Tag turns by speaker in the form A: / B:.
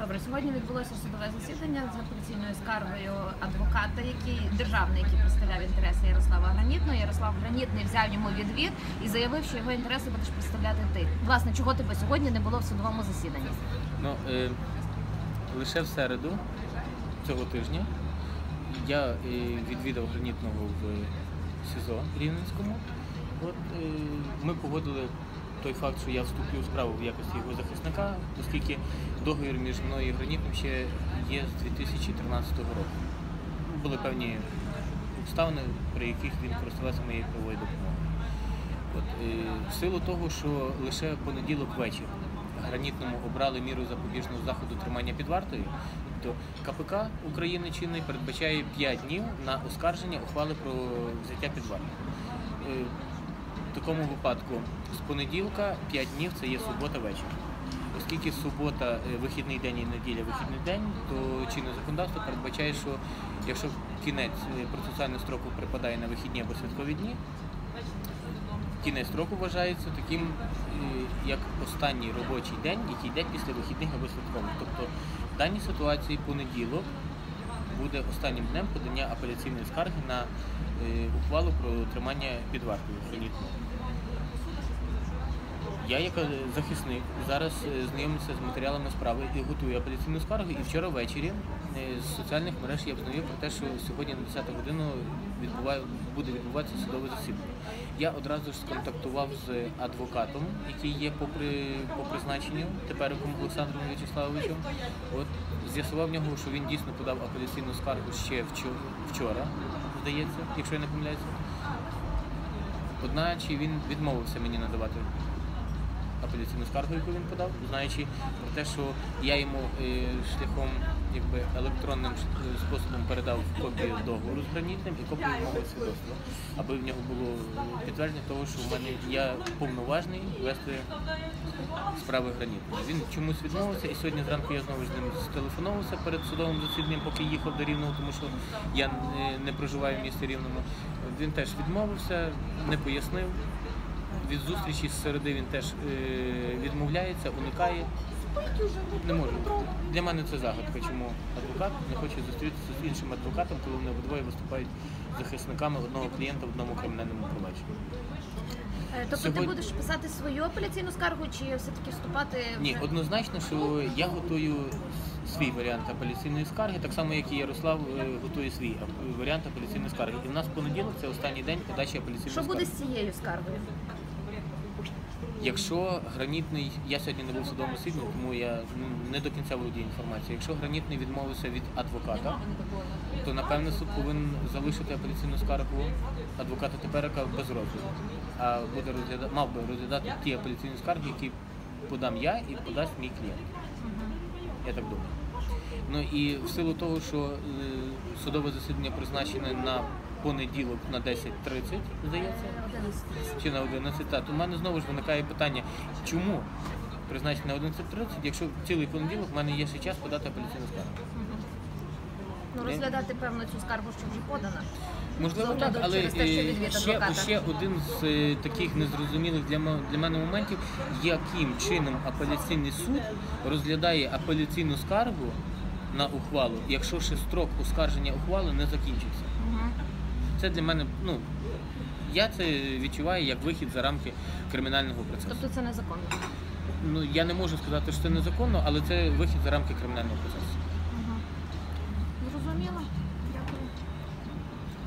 A: Добре, сьогодні відбулося судове засідання з апеляційною скаргою адвоката, який державний, який представляв інтереси Ярослава Гранітного. Ярослав Гранітний взяв йому відвід і заявив, що його інтереси будеш представляти ти. Власне, чого тебе сьогодні не було в судовому засіданні?
B: Ну, е, лише в середу цього тижня я е, відвідав гранітного в СІЗО Рівненському. От, е, ми погодили той факт, що я вступлю в справу в якості його захисника, оскільки договір між мною і гранітом ще є з 2013 року. Були певні обставини, при яких він користувався моєю правовою допомогою. От, е, в силу того, що лише понеділок вечір гранітному обрали міру запобіжного заходу тримання під вартою, то КПК України чинний передбачає 5 днів на оскарження ухвали про взяття під варту. В такому випадку з понеділка 5 днів це є субота вечір. Оскільки субота е, вихідний день і неділя вихідний день, то чинне законодавство передбачає, що якщо кінець е, процесуального строку припадає на вихідні або святкові дні, кінець строку вважається таким, е, як останній робочий день, який йде після вихідних або святкових. Тобто в даній ситуації понеділок буде останнім днем подання апеляційної скарги на ухвалу про тримання під вартою. Я, як е, захисник, зараз е, знайомлюся з матеріалами справи і готую апеляційну скаргу. І вчора ввечері е, з соціальних мереж я взнаю про те, що сьогодні на 10 годину відбуває, буде відбуватися судове засідання. Я одразу ж сконтактував з адвокатом, який є по, по призначенню тепериком Олександром В'ячеславовичем. От з'ясував в нього, що він дійсно подав апеляційну скаргу ще вчора здається, якщо я не помиляюся. Одначе він відмовився мені надавати апеляційну скаргу, яку він подав, знаючи про те, що я йому е, шляхом якби, електронним ш- способом передав копію договору з гранітним і копію мого свідоцтва, аби в нього було підтвердження того, що в мене я повноважний вести справи гранітної. Він чомусь відмовився, і сьогодні зранку я знову з ним стелефонувався перед судовим засіданням, поки їхав до Рівного, тому що я не, не проживаю в місті Рівному. Він теж відмовився, не пояснив. Від зустрічі з середи він теж е, відмовляється, уникає. Не можу. Для мене це загадка, чому адвокат не хоче зустрітися з іншим адвокатом, коли вони обидвоє виступають захисниками одного клієнта в одному кримінальному провадженні.
A: Е, Тобто ти будеш писати свою апеляційну скаргу чи все-таки вступати в
B: Ні, однозначно, що я готую свій варіант апеляційної скарги, так само як і Ярослав е, готує свій варіант апеляційної скарги. І в нас понеділок це останній день подачі апеляційної
A: що
B: скарги.
A: буде з цією скаргою?
B: Якщо гранітний, я сьогодні не був судовому засіданні, тому я ну, не до кінця володію інформацією. Якщо гранітний відмовився від адвоката, то напевне суд повинен залишити апеляційну скаргу адвоката Теперика без розгляду. А буде розглядати, мав би розглядати ті апеляційні скарги, які подам я і подасть мій клієнт. Я так думаю. Ну і в силу того, що е, судове засідання призначене на понеділок на 10.30, здається, чи на 11, так, то в мене знову ж виникає питання, чому призначено на 11.30, якщо цілий понеділок в мене є ще час подати апеляційну скаргу.
A: Ну розглядати певно цю скаргу, що вже подана.
B: Можливо, так, але
A: те,
B: е, ще, ще один з е, таких незрозумілих для м- для мене моментів, яким чином апеляційний суд розглядає апеляційну скаргу на ухвалу, якщо ще строк оскарження ухвали не закінчився. Це для мене, ну я це відчуваю як вихід за рамки кримінального процесу.
A: Тобто це незаконно.
B: Ну я не можу сказати, що це незаконно, але це вихід за рамки кримінального процесу.